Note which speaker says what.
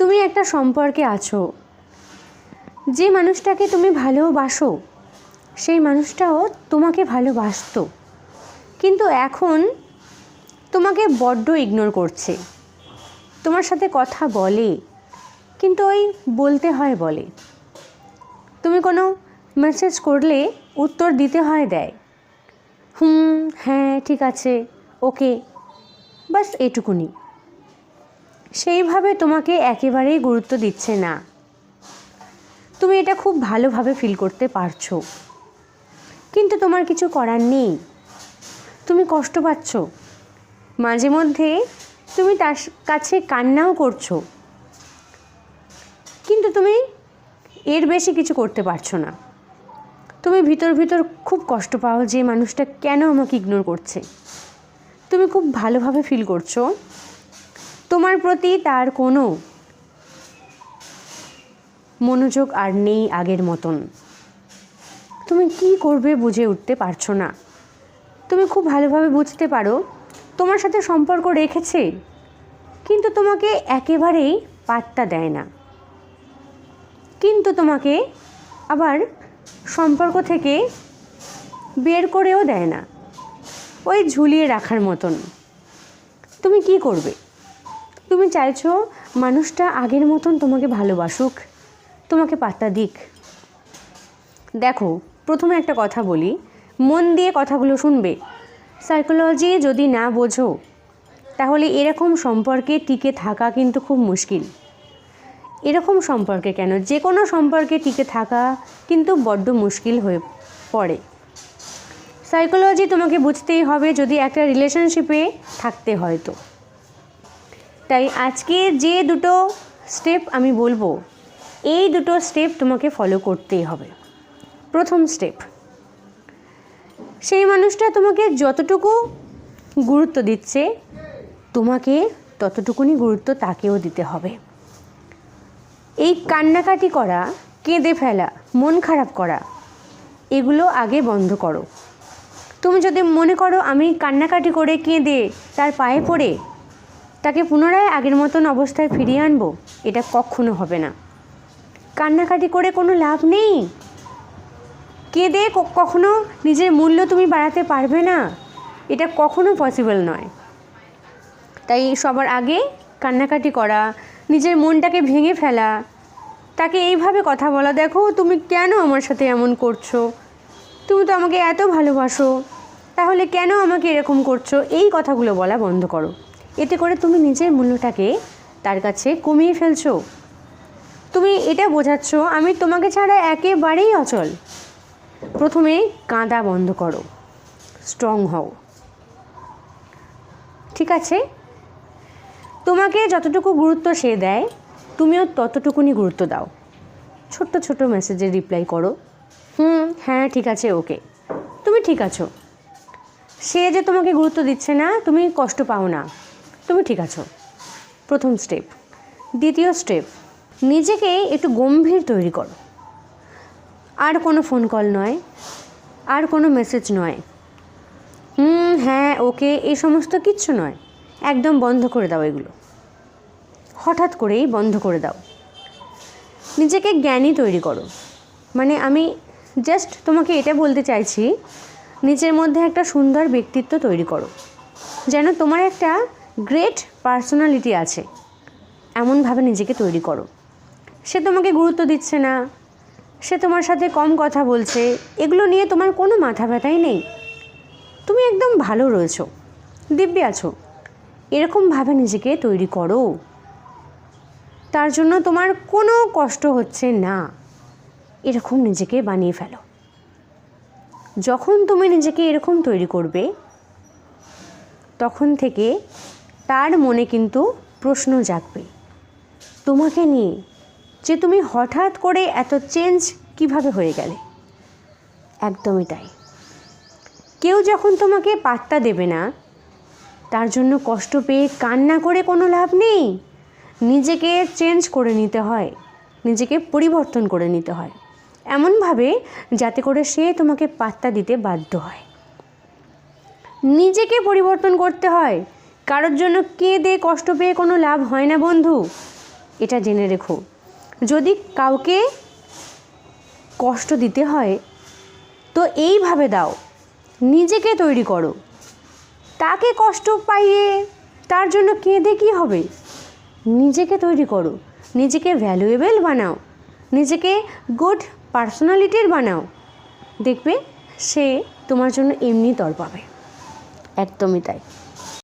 Speaker 1: তুমি একটা সম্পর্কে আছো। যে মানুষটাকে তুমি ভালোবাসো, সেই মানুষটাও তোমাকে ভালোবাসতো। কিন্তু এখন তোমাকে বড্ড ইগনোর করছে। তোমার সাথে কথা বলে, কিন্তু ওই বলতে হয় বলে। তুমি কোনো মেসেজ করলে উত্তর দিতে হয় দেয়। হুম হ্যাঁ ঠিক আছে ওকে বাস এটুকুনি। সেইভাবে তোমাকে একেবারেই গুরুত্ব দিচ্ছে না। তুমি এটা খুব ভালোভাবে ফিল করতে পারছ। কিন্তু তোমার কিছু করার নেই। তুমি কষ্ট পাচ্ছ। মাঝে মধ্যে তুমি তার কাছে কান্নাও করছ। কিন্তু তুমি এর বেশি কিছু করতে পারছ না। তুমি ভিতর ভিতর খুব কষ্ট পাও যে মানুষটা কেন আমাকে ইগনোর করছে। তুমি খুব ভালোভাবে ফিল করছ। তোমার প্রতি তার কোনো মনোযোগ আর নেই আগের মতন। তুমি কি করবে বুঝে উঠতে পারছ না। তুমি খুব ভালোভাবে বুঝতে পারো, তোমার সাথে সম্পর্ক রেখেছে, কিন্তু তোমাকে একেবারেই পাত্তা দেয় না। কিন্তু তোমাকে আবার সম্পর্ক থেকে বের করেও দেয় না। ওই ঝুলিয়ে রাখার মতন। তুমি কি করবে? তুমি চাইছো মানুষটা আগের মতন তোমাকে ভালোবাসুক, তোমাকে পাত্তা দিক। দেখো, প্রথমে একটা কথা বলি, মন দিয়ে কথাগুলো শুনবে। সাইকোলজি যদি না বোঝো, তাহলে এরকম সম্পর্কে টিকে থাকা কিন্তু খুব মুশকিল। এরকম সম্পর্কে কেন? যে কোনো সম্পর্কে টিকে থাকা কিন্তু বড্ড মুশকিল হয়ে পড়ে। সাইকোলজি তোমাকে বুঝতেই হবে যদি একটা রিলেশনশিপে থাকতে হয় তো। তাই আজকে যে দুটো স্টেপ আমি বলব, এই দুটো স্টেপ তোমাকে ফলো করতেই হবে। প্রথম স্টেপ সেই মানুষটা তোমাকে যতটুকু গুরুত্ব দিচ্ছে, তোমাকে ততটুকুনি গুরুত্ব তাকেও দিতে হবে। এই কান্নাকাটি করা, কেঁদে ফেলা, মন খারাপ করা, এগুলো আগে বন্ধ করো। তুমি যদি মনে করো আমি কান্নাকাটি করে কেঁদে তার পায়ে পড়ে তাকে পুনরায় আগের মতন অবস্থায় ফিরিয়ে আনব, এটা কখনো হবে না। কান্নাকাটি করে কোনো লাভ নেই। কেঁদে কখনো নিজের মূল্য তুমি বাড়াতে পারবে না, এটা কখনো পসিবল নয়। তাই সবার আগে কান্নাকাটি করা, নিজের মনটাকে ভেঙে ফেলা, তাকে এইভাবে কথা বলা, দেখো, তুমি কেন আমার সাথে এমন করছ? তুমি তো আমাকে এত ভালোবাসো, তাহলে কেন আমাকে এরকম করছ? এই কথাগুলো বলা বন্ধ করো। এতে করে তুমি নিজের মূল্যটাকে তার কাছে কমিয়ে ফেলছো। তুমি এটা বোঝাচ্ছ, আমি তোমাকে ছাড়া একেবারেই অচল। প্রথমে কাঁদা বন্ধ করো স্ট্রং হও। ঠিক আছে? তোমাকে যতটুকু গুরুত্ব সে দেয়, তুমিও ততটুকুনি গুরুত্ব দাও। ছোট্ট ছোট মেসেজে রিপ্লাই করো, হুম হ্যাঁ ঠিক আছে ওকে তুমি ঠিক আছো। সে যে তোমাকে গুরুত্ব দিচ্ছে না, তুমি কষ্ট পাও না। তুমি ঠিক আছো? প্রথম স্টেপ দ্বিতীয় স্টেপ নিজেকে একটু গম্ভীর তৈরি করো। আর কোনো ফোন কল নয়, আর কোনো মেসেজ নয়। হুম হ্যাঁ ওকে, এই সমস্ত কিচ্ছু নয়। একদম বন্ধ করে দাও এগুলো। হঠাৎ করেই বন্ধ করে দাও। নিজেকে জ্ঞানী তৈরি করো। মানে আমি জাস্ট তোমাকে এটা বলতে চাইছি, নিজের মধ্যে একটা সুন্দর ব্যক্তিত্ব তৈরি করো। যেন তোমার একটা গ্রেট পার্সোনালিটি আছে। এমনভাবে নিজেকে তৈরি করো। সে তোমাকে গুরুত্ব দিচ্ছে না। সে তোমার সাথে কম কথা বলছে। এগুলো নিয়ে তোমার কোনো মাথা ব্যথাই নেই। তুমি একদম ভালো রয়েছো। দিব্যি আছো। এরকমভাবে নিজেকে তৈরি করো। তার জন্য তোমার কোনো কষ্ট হচ্ছে না। এরকম নিজেকে বানিয়ে ফেলো। যখন তুমি নিজেকে এরকম তৈরি করবে, তখন থেকে তার মনে কিন্তু প্রশ্ন জাগবে। তোমাকে নিয়ে যে তুমি হঠাৎ করে এত চেঞ্জ কীভাবে হয়ে গেলে? একদমই তাই। কেউ যখন তোমাকে পাত্তা দেবে না, তার জন্য কষ্ট পেয়ে কান্না করে কোনো লাভ নেই। নিজেকে চেঞ্জ করে নিতে হয়, নিজেকে পরিবর্তন করে নিতে হয়। এমনভাবে যাতে করে সে তোমাকে পাত্তা দিতে বাধ্য হয়। নিজেকে পরিবর্তন করতে হয় কারোর জন্য কেঁদে কষ্ট পেয়ে কোনো লাভ হয় না, বন্ধু। এটা জেনে রেখো। যদি কাউকে কষ্ট দিতে হয়, তো এইভাবে দাও। নিজেকে তৈরি করো। তাকে কষ্ট পাইয়ে তার জন্য কেঁদে কী হবে? নিজেকে তৈরি করো। নিজেকে ভ্যালুয়েবল বানাও। নিজেকে গুড পার্সোনালিটির বানাও। দেখবে সে তোমার জন্য এমনি তর পাবে। একদমই তাই।